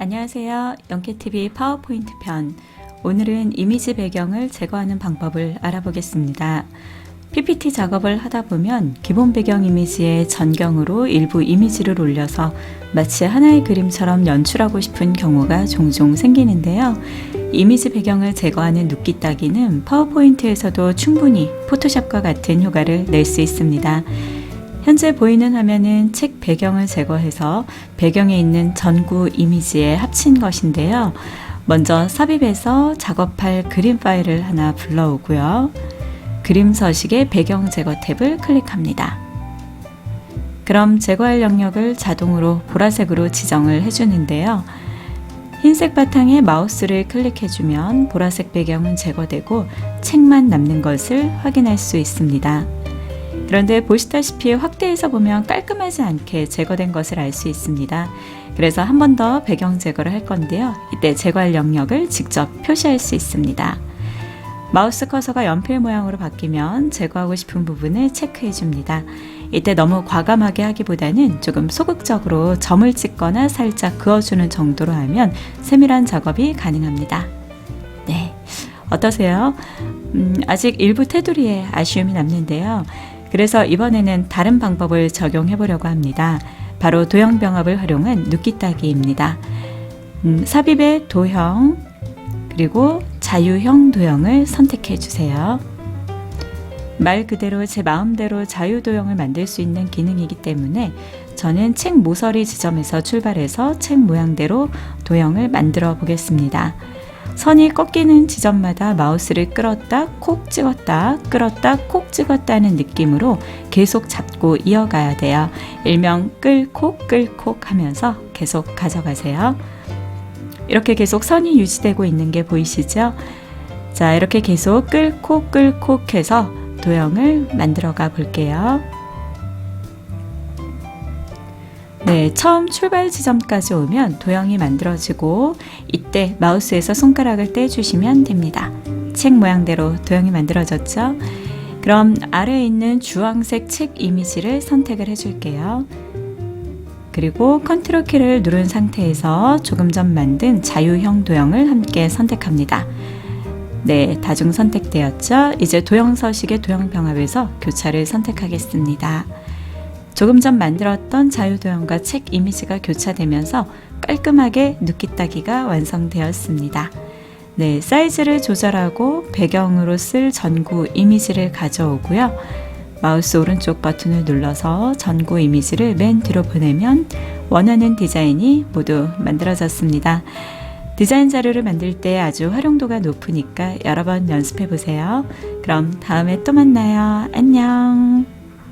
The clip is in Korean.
안녕하세요. 영케TV 파워포인트 편. 오늘은 이미지 배경을 제거하는 방법을 알아보겠습니다. PPT 작업을 하다 보면 기본 배경 이미지의 전경으로 일부 이미지를 올려서 마치 하나의 그림처럼 연출하고 싶은 경우가 종종 생기는데요. 이미지 배경을 제거하는 눕기 따기는 파워포인트에서도 충분히 포토샵과 같은 효과를 낼 수 있습니다. 현재 보이는 화면은 책 배경을 제거해서 배경에 있는 전구 이미지에 합친 것인데요. 먼저 삽입해서 작업할 그림 파일을 하나 불러오고요. 그림 서식의 배경 제거 탭을 클릭합니다. 그럼 제거할 영역을 자동으로 보라색으로 지정을 해주는데요. 흰색 바탕에 마우스를 클릭해주면 보라색 배경은 제거되고 책만 남는 것을 확인할 수 있습니다. 그런데 보시다시피 확대해서 보면 깔끔하지 않게 제거된 것을 알 수 있습니다. 그래서 한 번 더 배경 제거를 할 건데요. 이때 제거할 영역을 직접 표시할 수 있습니다. 마우스 커서가 연필 모양으로 바뀌면 제거하고 싶은 부분을 체크해 줍니다. 이때 너무 과감하게 하기보다는 조금 소극적으로 점을 찍거나 살짝 그어주는 정도로 하면 세밀한 작업이 가능합니다. 네. 어떠세요? 음, 아직 일부 테두리에 아쉬움이 남는데요. 그래서 이번에는 다른 방법을 적용해 보려고 합니다. 바로 도형 병합을 활용한 눕기 따기입니다. 음, 삽입의 도형 그리고 자유형 도형을 선택해 주세요. 말 그대로 제 마음대로 자유 도형을 만들 수 있는 기능이기 때문에 저는 책 모서리 지점에서 출발해서 책 모양대로 도형을 만들어 보겠습니다. 선이 꺾이는 지점마다 마우스를 끌었다 콕 찍었다 끌었다 콕 찍었다는 느낌으로 계속 잡고 이어가야 돼요. 일명 끌콕 끌콕 하면서 계속 가져가세요. 이렇게 계속 선이 유지되고 있는 게 보이시죠? 자, 이렇게 계속 끌콕 끌콕 해서 도형을 만들어 가 볼게요. 네, 처음 출발 지점까지 오면 도형이 만들어지고 이때 마우스에서 손가락을 떼주시면 됩니다. 책 모양대로 도형이 만들어졌죠? 그럼 아래에 있는 주황색 책 이미지를 선택을 해줄게요. 그리고 컨트롤 키를 누른 상태에서 조금 전 만든 자유형 도형을 함께 선택합니다. 네, 다중 선택되었죠? 이제 도형 서식의 도형 병합에서 교차를 선택하겠습니다. 조금 전 만들었던 자유도형과 책 이미지가 교차되면서 깔끔하게 눕기 따기가 완성되었습니다. 네, 사이즈를 조절하고 배경으로 쓸 전구 이미지를 가져오고요. 마우스 오른쪽 버튼을 눌러서 전구 이미지를 맨 뒤로 보내면 원하는 디자인이 모두 만들어졌습니다. 디자인 자료를 만들 때 아주 활용도가 높으니까 여러 번 연습해 보세요. 그럼 다음에 또 만나요. 안녕.